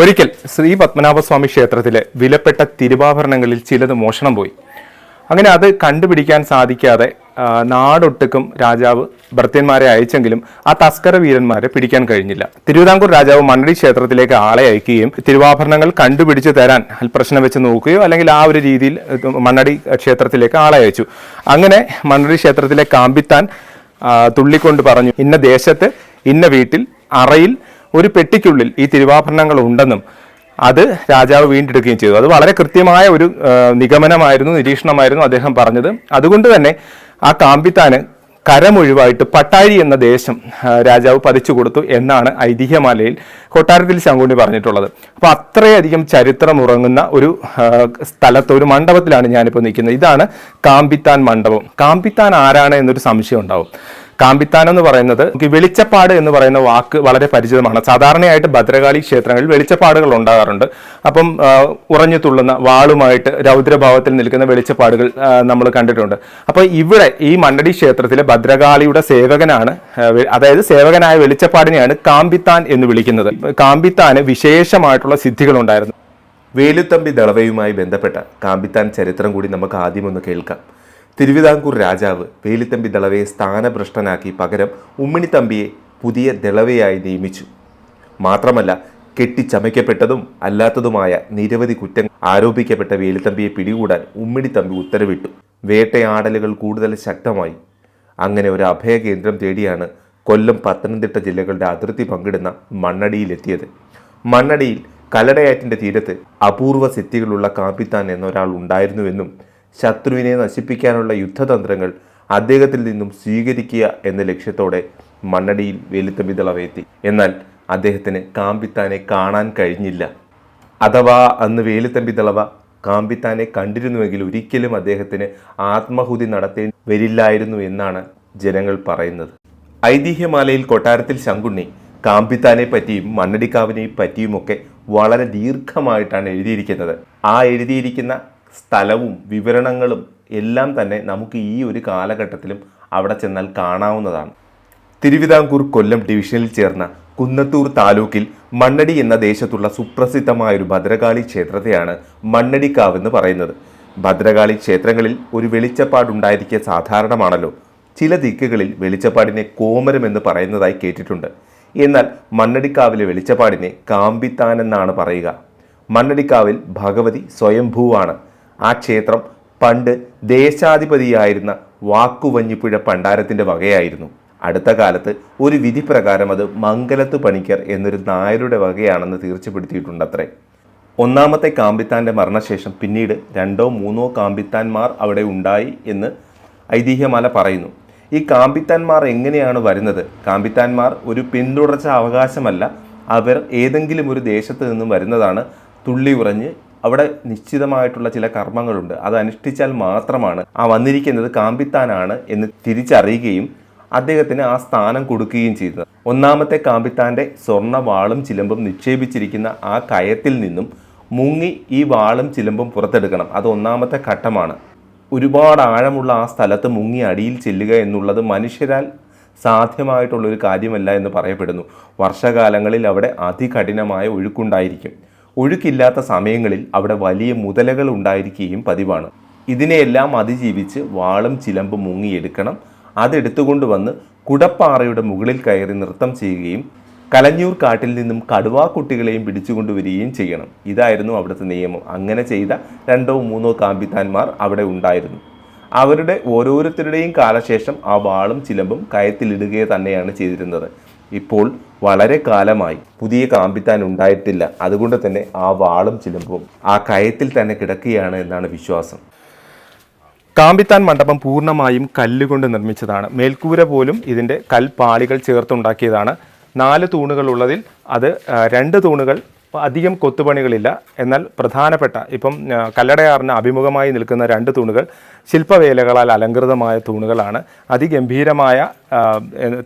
ഒരിക്കൽ ശ്രീ പത്മനാഭസ്വാമി ക്ഷേത്രത്തിലെ വിലപ്പെട്ട തിരുവാഭരണങ്ങളിൽ ചിലത് മോഷണം പോയി. അങ്ങനെ അത് കണ്ടുപിടിക്കാൻ സാധിക്കാതെ നാടൊട്ടുക്കും രാജാവ് ഭൃത്യന്മാരെ അയച്ചെങ്കിലും ആ തസ്കര വീരന്മാരെ പിടിക്കാൻ കഴിഞ്ഞില്ല. തിരുവിതാംകൂർ രാജാവ് മണ്ണടി ക്ഷേത്രത്തിലേക്ക് ആളെ അയക്കുകയും തിരുവാഭരണങ്ങൾ കണ്ടുപിടിച്ച് തരാൻ പ്രശ്നം വെച്ച് നോക്കുകയോ അല്ലെങ്കിൽ ആ ഒരു രീതിയിൽ മണ്ണടി ക്ഷേത്രത്തിലേക്ക് ആളെ അയച്ചു. അങ്ങനെ മണ്ണടി ക്ഷേത്രത്തിലെ കാമ്പിത്താൻ തുള്ളിക്കൊണ്ട് പറഞ്ഞു ഇന്ന ദേശത്ത് ഇന്ന വീട്ടിൽ അറയിൽ ഒരു പെട്ടിക്കുള്ളിൽ ഈ തിരുവാഭരണങ്ങൾ ഉണ്ടെന്നും അത് രാജാവ് വീണ്ടെടുക്കുകയും ചെയ്തു. അത് വളരെ കൃത്യമായ ഒരു നിഗമനമായിരുന്നു നിരീക്ഷണമായിരുന്നു അദ്ദേഹം പറഞ്ഞത്. അതുകൊണ്ട് തന്നെ ആ കാമ്പിത്താന് കരമൊഴിവായിട്ട് പട്ടാഴി എന്ന ദേശം രാജാവ് പതിച്ചു കൊടുത്തു എന്നാണ് ഐതിഹ്യമാലയിൽ കൊട്ടാരത്തിൽ ശങ്കുണ്ണി പറഞ്ഞിട്ടുള്ളത്. അപ്പോൾ അത്രയധികം ചരിത്രം ഉറങ്ങുന്ന ഒരു സ്ഥലത്ത് ഒരു മണ്ഡപത്തിലാണ് ഞാനിപ്പോൾ നിൽക്കുന്നത്. ഇതാണ് കാമ്പിത്താൻ മണ്ഡപം. കാമ്പിത്താൻ ആരാണ് എന്നൊരു സംശയം ഉണ്ടാവും. കാമ്പിത്താൻ എന്ന് പറയുന്നത് വെളിച്ചപ്പാട് എന്ന് പറയുന്ന വാക്ക് വളരെ പരിചിതമാണ്. സാധാരണയായിട്ട് ഭദ്രകാളി ക്ഷേത്രങ്ങളിൽ വെളിച്ചപ്പാടുകൾ ഉണ്ടാകാറുണ്ട്. അപ്പം ഉറഞ്ഞു തുള്ളുന്ന വാളുമായിട്ട് രൗദ്രഭാവത്തിൽ നിൽക്കുന്ന വെളിച്ചപ്പാടുകൾ നമ്മൾ കണ്ടിട്ടുണ്ട്. അപ്പോൾ ഇവിടെ ഈ മണ്ണടി ക്ഷേത്രത്തിലെ ഭദ്രകാളിയുടെ സേവകനാണ് അതായത് സേവകനായ വെളിച്ചപ്പാടിനെയാണ് കാമ്പിത്താൻ എന്ന് വിളിക്കുന്നത്. കാമ്പിത്താന് വിശേഷമായിട്ടുള്ള സിദ്ധികളുണ്ടായിരുന്നു. വേലുത്തമ്പി ദളവയുമായി ബന്ധപ്പെട്ട കാമ്പിത്താൻ ചരിത്രം കൂടി നമുക്ക് ആദ്യം ഒന്ന് കേൾക്കാം. തിരുവിതാംകൂർ രാജാവ് വേലിത്തമ്പി ദളവയെ സ്ഥാനഭ്രഷ്ടനാക്കി പകരം ഉമ്മിണിത്തമ്പിയെ പുതിയ ദളവയായി നിയമിച്ചു. മാത്രമല്ല കെട്ടിച്ചമയ്ക്കപ്പെട്ടതും അല്ലാത്തതുമായ നിരവധി കുറ്റങ്ങൾ ആരോപിക്കപ്പെട്ട വേലിത്തമ്പിയെ പിടികൂടാൻ ഉമ്മിണിത്തമ്പി ഉത്തരവിട്ടു. വേട്ടയാടലുകൾ കൂടുതൽ ശക്തമായി. അങ്ങനെ ഒരു അഭയകേന്ദ്രം തേടിയാണ് കൊല്ലം പത്തനംതിട്ട ജില്ലകളുടെ അതിർത്തി പങ്കിടുന്ന മണ്ണടിയിലെത്തിയത്. മണ്ണടിയിൽ കല്ലടയാറ്റിന്റെ തീരത്ത് അപൂർവ സിദ്ധികളുള്ള കാപ്പിത്താൻ എന്നൊരാൾ ഉണ്ടായിരുന്നുവെന്നും ശത്രുവിനെ നശിപ്പിക്കാനുള്ള യുദ്ധതന്ത്രങ്ങൾ അദ്ദേഹത്തിൽ നിന്നും സ്വീകരിക്കുക എന്ന ലക്ഷ്യത്തോടെ മണ്ണടിയിൽ വേലുത്തമ്പി ദളവയെത്തി എന്നാൽ അദ്ദേഹത്തിന് കാമ്പിത്താനെ കാണാൻ കഴിഞ്ഞില്ല. അഥവാ അന്ന് വേലുത്തമ്പി ദളവ കാമ്പിത്താനെ കണ്ടിരുന്നുവെങ്കിൽ ഒരിക്കലും അദ്ദേഹത്തിന് ആത്മഹുതി നടത്തേണ്ടി വരില്ലായിരുന്നു എന്നാണ് ജനങ്ങൾ പറയുന്നത്. ഐതിഹ്യമാലയിൽ കൊട്ടാരത്തിൽ ശങ്കുണ്ണി കാമ്പിത്താനെ പറ്റിയും മണ്ണടിക്കാവിനെ പറ്റിയുമൊക്കെ വളരെ ദീർഘമായിട്ടാണ് എഴുതിയിരിക്കുന്നത്. ആ എഴുതിയിരിക്കുന്ന സ്ഥലവും വിവരണങ്ങളും എല്ലാം തന്നെ നമുക്ക് ഈ ഒരു കാലഘട്ടത്തിലും അവിടെ ചെന്നാൽ കാണാവുന്നതാണ്. തിരുവിതാംകൂർ കൊല്ലം ഡിവിഷനിൽ ചേർന്ന കുന്നത്തൂർ താലൂക്കിൽ മണ്ണടി എന്ന ദേശത്തുള്ള സുപ്രസിദ്ധമായൊരു ഭദ്രകാളി ക്ഷേത്രത്തെയാണ് മണ്ണടിക്കാവ് എന്ന് പറയുന്നത്. ഭദ്രകാളി ക്ഷേത്രങ്ങളിൽ ഒരു വെളിച്ചപ്പാടുണ്ടായിരിക്കുക സാധാരണമാണല്ലോ. ചില ദിക്കുകളിൽ വെളിച്ചപ്പാടിനെ കോമരം എന്ന് പറയുന്നതായി കേട്ടിട്ടുണ്ട്. എന്നാൽ മണ്ണടിക്കാവിലെ വെളിച്ചപ്പാടിനെ കാമ്പിത്താൻ എന്നാണ് പറയുക. മണ്ണടിക്കാവിൽ ഭഗവതി സ്വയംഭൂവാണ്. ആ ക്ഷേത്രം പണ്ട് ദേശാധിപതിയായിരുന്ന വാക്കുവഞ്ഞിപ്പുഴ പണ്ടാരത്തിന്റെ വകയായിരുന്നു. അടുത്ത കാലത്ത് ഒരു വിധി പ്രകാരം അത് മംഗലത്ത് പണിക്കർ എന്നൊരു നായരുടെ വകയാണെന്ന് തീർച്ചപ്പെടുത്തിയിട്ടുണ്ടത്രേ. ഒന്നാമത്തെ കാമ്പിത്താന്റെ മരണശേഷം പിന്നീട് രണ്ടോ മൂന്നോ കാമ്പിത്താന്മാർ അവിടെ ഉണ്ടായി എന്ന് ഐതിഹ്യമാല പറയുന്നു. ഈ കാമ്പിത്താന്മാർ എങ്ങനെയാണ് വരുന്നത്? കാമ്പിത്താന്മാർ ഒരു പിന്തുടർച്ച അവകാശമല്ല. അവർ ഏതെങ്കിലും ഒരു ദേശത്ത് നിന്നും വരുന്നതാണ്. തുള്ളി ഉറഞ്ഞ് അവിടെ നിശ്ചിതമായിട്ടുള്ള ചില കർമ്മങ്ങളുണ്ട്. അത് അനുഷ്ഠിച്ചാൽ മാത്രമാണ് ആ വന്നിരിക്കുന്നത് കാമ്പിത്താനാണ് എന്ന് തിരിച്ചറിയുകയും അദ്ദേഹത്തിന് ആ സ്ഥാനം കൊടുക്കുകയും ചെയ്തത്. ഒന്നാമത്തെ കാമ്പിത്താന്റെ സ്വർണ വാളും ചിലമ്പും നിക്ഷേപിച്ചിരിക്കുന്ന ആ കയത്തിൽ നിന്നും മുങ്ങി ഈ വാളും ചിലമ്പും പുറത്തെടുക്കണം. അത് ഒന്നാമത്തെ ഘട്ടമാണ്. ഒരുപാട് ആഴമുള്ള ആ സ്ഥലത്ത് മുങ്ങി അടിയിൽ ചെല്ലുക എന്നുള്ളത് മനുഷ്യരാൽ സാധ്യമായിട്ടുള്ളൊരു കാര്യമല്ല എന്ന് പറയപ്പെടുന്നു. വർഷകാലങ്ങളിൽ അവിടെ അതികഠിനമായ ഒഴുക്കുണ്ടായിരിക്കും. ഒഴുക്കില്ലാത്ത സമയങ്ങളിൽ അവിടെ വലിയ മുതലകൾ ഉണ്ടായിരിക്കുകയും പതിവാണ്. ഇതിനെയെല്ലാം അതിജീവിച്ച് വാളും ചിലമ്പും മുങ്ങിയെടുക്കണം. അതെടുത്തുകൊണ്ട് വന്ന് കുടപ്പാറയുടെ മുകളിൽ കയറി നൃത്തം ചെയ്യുകയും കലഞ്ഞൂർ കാട്ടിൽ നിന്നും കടുവാക്കുട്ടികളെയും പിടിച്ചുകൊണ്ടുവരികയും ചെയ്യണം. ഇതായിരുന്നു അവിടുത്തെ നിയമം. അങ്ങനെ ചെയ്ത രണ്ടോ മൂന്നോ കാമ്പിത്താന്മാർ അവിടെ ഉണ്ടായിരുന്നു. അവരുടെ ഓരോരുത്തരുടെയും കാലശേഷം ആ വാളും ചിലമ്പും കയത്തിലിടുകയെ തന്നെയാണ് ചെയ്തിരുന്നത്. ഇപ്പോൾ വളരെ കാലമായി പുതിയ കാമ്പിത്താൻ ഉണ്ടായിട്ടില്ല. അതുകൊണ്ട് തന്നെ ആ വാളും ചിലമ്പും ആ കയത്തിൽ തന്നെ കിടക്കുകയാണ് എന്നാണ് വിശ്വാസം. കാമ്പിത്താൻ മണ്ഡപം പൂർണമായും കല്ലുകൊണ്ട് നിർമ്മിച്ചതാണ്. മേൽക്കൂര പോലും ഇതിന്റെ കൽപ്പാളികൾ ചേർത്തുണ്ടാക്കിയതാണ്. നാല് തൂണുകളുള്ളതിൽ അത് രണ്ട് തൂണുകൾ അധികം കൊത്തുപണികളില്ല. എന്നാൽ പ്രധാനപ്പെട്ട ഇപ്പം കല്ലടയാറിന് അഭിമുഖമായി നിൽക്കുന്ന രണ്ട് തൂണുകൾ ശില്പവേലകളാൽ അലങ്കൃതമായ തൂണുകളാണ്. അതിഗംഭീരമായ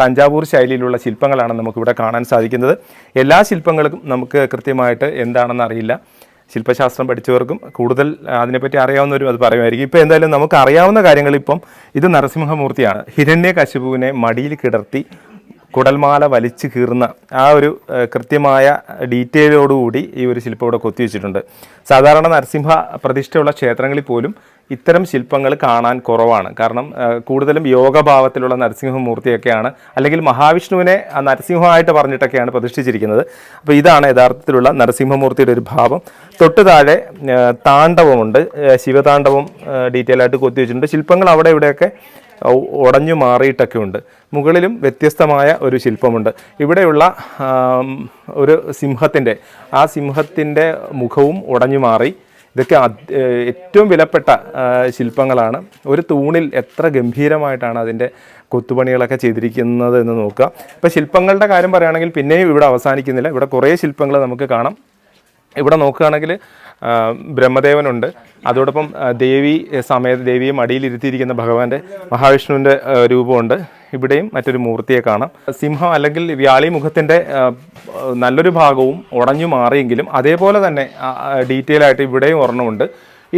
തഞ്ചാവൂർ ശൈലിയിലുള്ള ശില്പങ്ങളാണ് നമുക്കിവിടെ കാണാൻ സാധിക്കുന്നത്. എല്ലാ ശില്പങ്ങൾക്കും നമുക്ക് കൃത്യമായിട്ട് എന്താണെന്ന് അറിയില്ല. ശില്പശാസ്ത്രം പഠിച്ചവർക്കും കൂടുതൽ അതിനെപ്പറ്റി അറിയാവുന്നവരും അത് പറയുമായിരിക്കും. ഇപ്പോൾ എന്തായാലും നമുക്ക് അറിയാവുന്ന കാര്യങ്ങൾ ഇപ്പം ഇത് നരസിംഹമൂർത്തിയാണ്. ഹിരണ്യ കശുപുവിനെ മടിയിൽ കിടർത്തി കുടൽമാല വലിച്ചു കീറുന്ന ആ ഒരു കൃത്യമായ ഡീറ്റെയിലോടുകൂടി ഈ ഒരു ശില്പം ഇവിടെ കൊത്തിവെച്ചിട്ടുണ്ട്. സാധാരണ നരസിംഹ പ്രതിഷ്ഠയുള്ള ക്ഷേത്രങ്ങളിൽ പോലും ഇത്തരം ശില്പങ്ങൾ കാണാൻ കുറവാണ്. കാരണം കൂടുതലും യോഗഭാവത്തിലുള്ള നരസിംഹമൂർത്തിയൊക്കെയാണ് അല്ലെങ്കിൽ മഹാവിഷ്ണുവിനെ നരസിംഹമായിട്ട് പറഞ്ഞിട്ടൊക്കെയാണ് പ്രതിഷ്ഠിച്ചിരിക്കുന്നത്. അപ്പോൾ ഇതാണ് യഥാർത്ഥത്തിലുള്ള നരസിംഹമൂർത്തിയുടെ ഒരു ഭാവം. തൊട്ട് താഴെ താണ്ഡവമുണ്ട്. ശിവതാണ്ഡവം ഡീറ്റെയിൽ ആയിട്ട് കൊത്തി വെച്ചിട്ടുണ്ട്. ശില്പങ്ങൾ അവിടെ ഇവിടെയൊക്കെ ഉടഞ്ഞു മാറിയിട്ടൊക്കെ ഉണ്ട് മുകളിലും വ്യത്യസ്തമായ ഒരു ശില്പമുണ്ട്. ഇവിടെയുള്ള ഒരു സിംഹത്തിന്റെ ആ സിംഹത്തിന്റെ മുഖവും ഉടഞ്ഞു മാറി. ഇതൊക്കെ ഏറ്റവും വിലപ്പെട്ട ശില്പങ്ങളാണ്. ഒരു തൂണിൽ എത്ര ഗംഭീരമായിട്ടാണ് അതിന്റെ കൊത്തുപണികളൊക്കെ ചെയ്തിരിക്കുന്നത് എന്ന് നോക്കുക. ഇപ്പോൾ ശില്പങ്ങളുടെ കാര്യം പറയുകയാണെങ്കിൽ പിന്നെയും ഇവിടെ അവസാനിക്കുന്നില്ല. ഇവിടെ കുറേ ശില്പങ്ങൾ നമുക്ക് കാണാം. ഇവിടെ നോക്കുകയാണെങ്കിൽ ബ്രഹ്മദേവനുണ്ട്. അതോടൊപ്പം ദേവി സമേത ദേവിയെ മടിയിലിരുത്തിയിരിക്കുന്ന ഭഗവാന്റെ മഹാവിഷ്ണുവിന്റെ രൂപമുണ്ട്. ഇവിടെയും മറ്റൊരു മൂർത്തിയെ കാണാം. സിംഹം അല്ലെങ്കിൽ വ്യാളി മുഖത്തിന്റെ നല്ലൊരു ഭാഗവും ഉടഞ്ഞു മാറിയെങ്കിലും അതേപോലെ തന്നെ ഡീറ്റെയിൽ ആയിട്ട് ഇവിടെയും ഒരെണ്ണമുണ്ട്.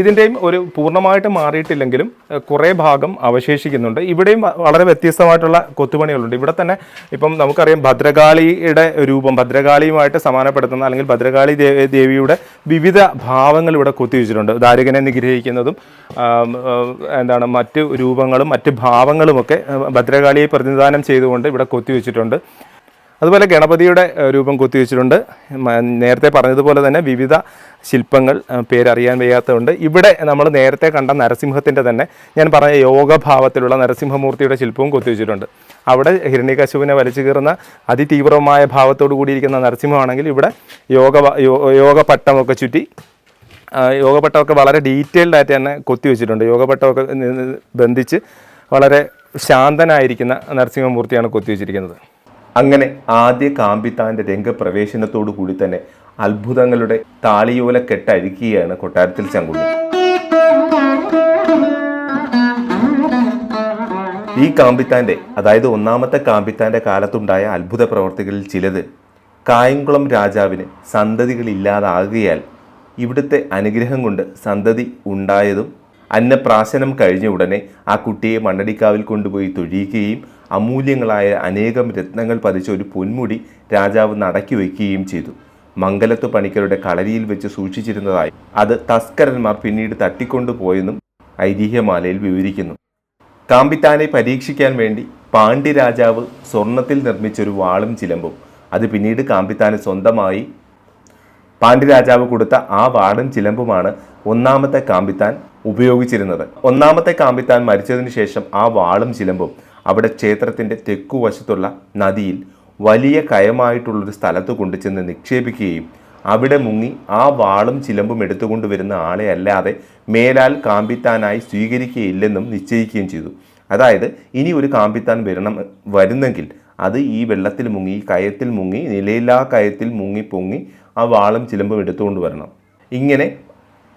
ഇതിന്റെയും ഒരു പൂർണമായിട്ട് മാറിയിട്ടില്ലെങ്കിലും കുറേ ഭാഗം അവശേഷിക്കുന്നുണ്ട്. ഇവിടെയും വളരെ വ്യത്യസ്തമായിട്ടുള്ള കൊത്തുപണികളുണ്ട്. ഇവിടെ തന്നെ ഇപ്പം നമുക്കറിയാം ഭദ്രകാളിയുടെ രൂപം ഭദ്രകാളിയുമായിട്ട് സമാനപ്പെടുത്തുന്ന അല്ലെങ്കിൽ ഭദ്രകാളി ദേവിയുടെ വിവിധ ഭാവങ്ങൾ ഇവിടെ കൊത്തിവെച്ചിട്ടുണ്ട്. ദാരികനെ നിഗ്രഹിക്കുന്നതും എന്താണ് മറ്റ് രൂപങ്ങളും മറ്റ് ഭാവങ്ങളുമൊക്കെ ഭദ്രകാളിയെ പ്രതിനിധാനം ചെയ്തുകൊണ്ട് ഇവിടെ കൊത്തിവെച്ചിട്ടുണ്ട്. അതുപോലെ ഗണപതിയുടെ രൂപം കൊത്തിവെച്ചിട്ടുണ്ട്. നേരത്തെ പറഞ്ഞതുപോലെ തന്നെ വിവിധ ശില്പങ്ങൾ പേരറിയാൻ വയ്യാത്തതുണ്ട്. ഇവിടെ നമ്മൾ നേരത്തെ കണ്ട നരസിംഹത്തിന്റെ തന്നെ ഞാൻ പറഞ്ഞ യോഗഭാവത്തിലുള്ള നരസിംഹമൂർത്തിയുടെ ശില്പവും കൊത്തിവെച്ചിട്ടുണ്ട്. അവിടെ ഹിരണ്യകശുവിനെ വലിച്ചു കീറുന്ന അതിതീവ്രമായ ഭാവത്തോടു കൂടിയിരിക്കുന്ന നരസിംഹമാണെങ്കിൽ ഇവിടെ യോഗ യോഗപട്ടമൊക്കെ ചുറ്റി യോഗപട്ടമൊക്കെ വളരെ ഡീറ്റെയിൽഡ് ആയിട്ട് തന്നെ കൊത്തിവെച്ചിട്ടുണ്ട്. യോഗപട്ടമൊക്കെ ബന്ധിച്ച് വളരെ ശാന്തനായിരിക്കുന്ന നരസിംഹമൂർത്തിയാണ് കൊത്തിവെച്ചിരിക്കുന്നത്. അങ്ങനെ ആദ്യ കാമ്പിത്താന്റെ രംഗപ്രവേശനത്തോടു കൂടി തന്നെ അത്ഭുതങ്ങളുടെ താളിയോല കെട്ടഴിക്കുകയാണ് കൊട്ടാരത്തിൽ ചങ്കുണ്ണി ഈ കാമ്പിത്താന്റെ അതായത് ഒന്നാമത്തെ കാമ്പിത്താന്റെ കാലത്തുണ്ടായ അത്ഭുത പ്രവർത്തികളിൽ ചിലത് കായംകുളം രാജാവിന് സന്തതികളില്ലാതാകുകയാൽ ഇവിടുത്തെ അനുഗ്രഹം കൊണ്ട് സന്തതി ഉണ്ടായതും അന്നപ്രാശനം കഴിഞ്ഞ ഉടനെ ആ കുട്ടിയെ മണ്ണടിക്കാവിൽ കൊണ്ടുപോയി തൊഴിയുകയും അമൂല്യങ്ങളായ അനേകം രത്നങ്ങൾ പതിച്ച ഒരു പൊന്മുടി രാജാവ് നടക്കി വയ്ക്കുകയും ചെയ്തു. മംഗലത്തു പണിക്കരുടെ കളരിയിൽ വെച്ച് സൂക്ഷിച്ചിരുന്നതായി അത് തസ്കരന്മാർ പിന്നീട് തട്ടിക്കൊണ്ടുപോയെന്നും ഐതിഹ്യമാലയിൽ വിവരിക്കുന്നു. കാമ്പിത്താനെ പരീക്ഷിക്കാൻ വേണ്ടി പാണ്ഡ്യരാജാവ് സ്വർണത്തിൽ നിർമ്മിച്ചൊരു വാളും ചിലമ്പും അത് പിന്നീട് കാമ്പിത്താന് സ്വന്തമായി പാണ്ഡ്യരാജാവ് കൊടുത്ത ആ വാളും ചിലമ്പുമാണ് ഒന്നാമത്തെ കാമ്പിത്താൻ ഉപയോഗിച്ചിരുന്നത്. ഒന്നാമത്തെ കാമ്പിത്താൻ മരിച്ചതിന് ശേഷം ആ വാളും ചിലമ്പും അവിടെ ക്ഷേത്രത്തിന്റെ തെക്കുവശത്തുള്ള നദിയിൽ വലിയ കയമായിട്ടുള്ളൊരു സ്ഥലത്ത് കൊണ്ടുചെന്ന് നിക്ഷേപിക്കുകയും അവിടെ മുങ്ങി ആ വാളും ചിലമ്പും എടുത്തുകൊണ്ട് വരുന്ന ആളെ അല്ലാതെ മേലാൽ കാമ്പിത്താനായി സ്വീകരിക്കുകയില്ലെന്നും നിശ്ചയിക്കുകയും ചെയ്തു. അതായത് ഇനി ഒരു കാമ്പിത്താൻ വരണം വരുന്നെങ്കിൽ അത് ഈ വെള്ളത്തിൽ മുങ്ങി കയത്തിൽ മുങ്ങി നിലയില്ലാ കയത്തിൽ മുങ്ങി പൊങ്ങി ആ വാളും ചിലമ്പും എടുത്തുകൊണ്ട് വരണം. ഇങ്ങനെ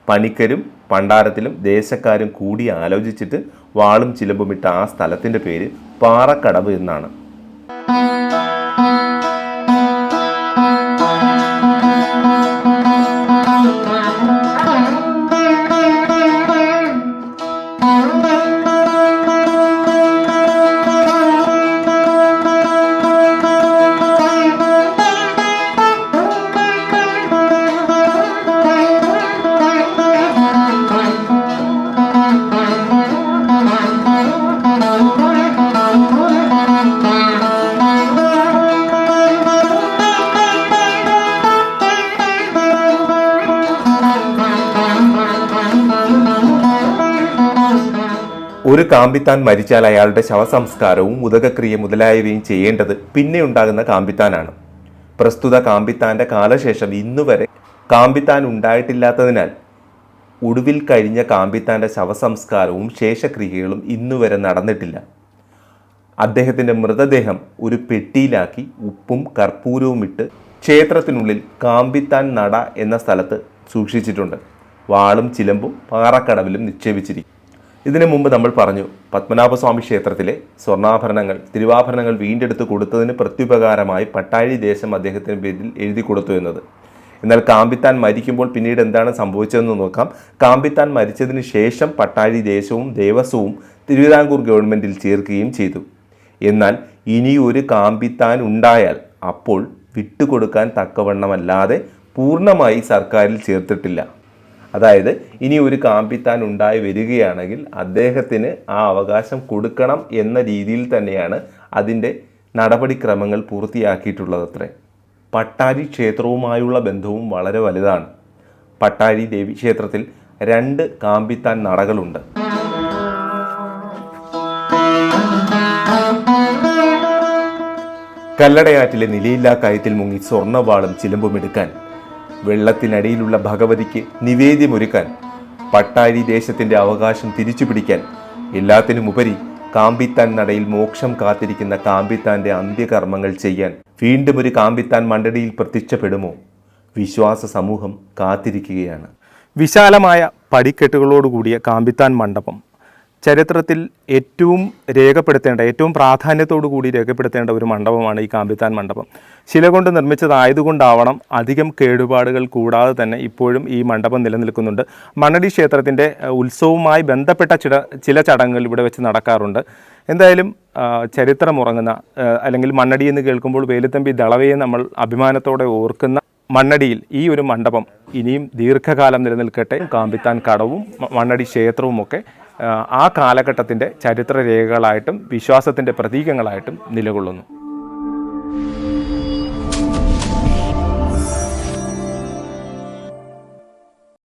പണിക്കരും പണ്ടാരത്തിലും ദേശക്കാരും കൂടി ആലോചിച്ചിട്ട് വാളും ചിലമ്പും ഇട്ട ആ സ്ഥലത്തിന്റെ പേര് പാറക്കടവ് എന്നാണ്. ഒരു കാമ്പിത്താൻ മരിച്ചാൽ അയാളുടെ ശവസംസ്കാരവും ഉദകക്രിയ മുതലായവയും ചെയ്യേണ്ടത് പിന്നെ ഉണ്ടാകുന്ന കാമ്പിത്താനാണ്. പ്രസ്തുത കാമ്പിത്താന്റെ കാലശേഷം ഇന്നുവരെ കാമ്പിത്താൻ ഉണ്ടായിട്ടില്ലാത്തതിനാൽ ഒടുവിൽ കഴിഞ്ഞ കാമ്പിത്താന്റെ ശവസംസ്കാരവും ശേഷക്രിയകളും ഇന്നുവരെ നടന്നിട്ടില്ല. അദ്ദേഹത്തിന്റെ മൃതദേഹം ഒരു പെട്ടിയിലാക്കി ഉപ്പും കർപ്പൂരവും ഇട്ട് ക്ഷേത്രത്തിനുള്ളിൽ കാമ്പിത്താൻ നട എന്ന സ്ഥലത്ത് സൂക്ഷിച്ചിട്ടുണ്ട്. വാളും ചിലമ്പും പാറക്കടവിലും നിക്ഷേപിച്ചിരിക്കും ഇതിനു മുമ്പ് നമ്മൾ പറഞ്ഞു പത്മനാഭസ്വാമി ക്ഷേത്രത്തിലെ സ്വർണാഭരണങ്ങൾ തിരുവാഭരണങ്ങൾ വീണ്ടെടുത്ത് കൊടുത്തതിന് പ്രത്യുപകാരമായി പട്ടാഴി ദേശം അദ്ദേഹത്തിന്റെ പേരിൽ എഴുതി കൊടുത്തു എന്നത്. എന്നാൽ കാമ്പിത്താൻ മരിക്കുമ്പോൾ പിന്നീട് എന്താണ് സംഭവിച്ചതെന്ന് നോക്കാം. കാമ്പിത്താൻ മരിച്ചതിന് ശേഷം പട്ടാഴി ദേശവും ദേവസ്വവും തിരുവിതാംകൂർ ഗവൺമെന്റിൽ ചേർക്കുകയും ചെയ്തു. എന്നാൽ ഇനി ഒരു കാമ്പിത്താൻ ഉണ്ടായാൽ അപ്പോൾ വിട്ടുകൊടുക്കാൻ തക്കവണ്ണമല്ലാതെ പൂർണമായി സർക്കാരിൽ ചേർത്തിട്ടില്ല. അതായത് ഇനി ഒരു കാമ്പിത്താൻ ഉണ്ടായി വരികയാണെങ്കിൽ അദ്ദേഹത്തിന് ആ അവകാശം കൊടുക്കണം എന്ന രീതിയിൽ തന്നെയാണ് അതിന്റെ നടപടിക്രമങ്ങൾ പൂർത്തിയാക്കിയിട്ടുള്ളതത്രേ. പട്ടാരി ക്ഷേത്രവുമായുള്ള ബന്ധവും വളരെ വലുതാണ്. പട്ടാരി ദേവി ക്ഷേത്രത്തിൽ രണ്ട് കാമ്പിത്താൻ നടകളുണ്ട്. കല്ലടയാറ്റിലെ നിലയില്ലാ കയത്തിൽ മുങ്ങി സ്വർണവാളും ചിലമ്പും എടുക്കാൻ വെള്ളത്തിനടിയിലുള്ള ഭഗവതിക്ക് നിവേദ്യമൊരുക്കാൻ പട്ടാരി ദേശത്തിന്റെ അവകാശം തിരിച്ചു പിടിക്കാൻ എല്ലാത്തിനുമുപരി കാമ്പിത്താൻ നടയിൽ മോക്ഷം കാത്തിരിക്കുന്ന കാമ്പിത്താന്റെ അന്ത്യകർമ്മങ്ങൾ ചെയ്യാൻ വീണ്ടും ഒരു കാമ്പിത്താൻ മണ്ഡടിയിൽ പ്രത്യക്ഷപ്പെടുമോ? വിശ്വാസ സമൂഹം കാത്തിരിക്കുകയാണ്. വിശാലമായ പടിക്കെട്ടുകളോടുകൂടിയ കാമ്പിത്താൻ മണ്ഡപം ചരിത്രത്തിൽ ഏറ്റവും രേഖപ്പെടുത്തേണ്ട ഏറ്റവും പ്രാധാന്യത്തോടു കൂടി രേഖപ്പെടുത്തേണ്ട ഒരു മണ്ഡപമാണ് ഈ കാമ്പിത്താൻ മണ്ഡപം. ശില കൊണ്ട് നിർമ്മിച്ചതായതുകൊണ്ടാവണം അധികം കേടുപാടുകൾ കൂടാതെ തന്നെ ഇപ്പോഴും ഈ മണ്ഡപം നിലനിൽക്കുന്നുണ്ട്. മണ്ണടി ക്ഷേത്രത്തിന്റെ ഉത്സവവുമായി ബന്ധപ്പെട്ട ചില ചില ചടങ്ങുകൾ ഇവിടെ വെച്ച് നടക്കാറുണ്ട്. എന്തായാലും ചരിത്രമുറങ്ങുന്ന അല്ലെങ്കിൽ മണ്ണടി എന്ന് കേൾക്കുമ്പോൾ വേലുത്തമ്പി ദളവയെ നമ്മൾ അഭിമാനത്തോടെ ഓർക്കുന്ന മണ്ണടിയിൽ ഈ ഒരു മണ്ഡപം ഇനിയും ദീർഘകാലം നിലനിൽക്കട്ടെ. കാമ്പിത്താൻ കടവും മണ്ണടി ക്ഷേത്രവും ക്ഷേത്രവുമൊക്കെ ആ, കാലഘട്ടത്തിന്റെ കാലഘട്ടത്തിന്റെ ചരിത്രരേഖകളായിട്ടും വിശ്വാസത്തിന്റെ പ്രതീകങ്ങളായിട്ടും നിലകൊള്ളുന്നു.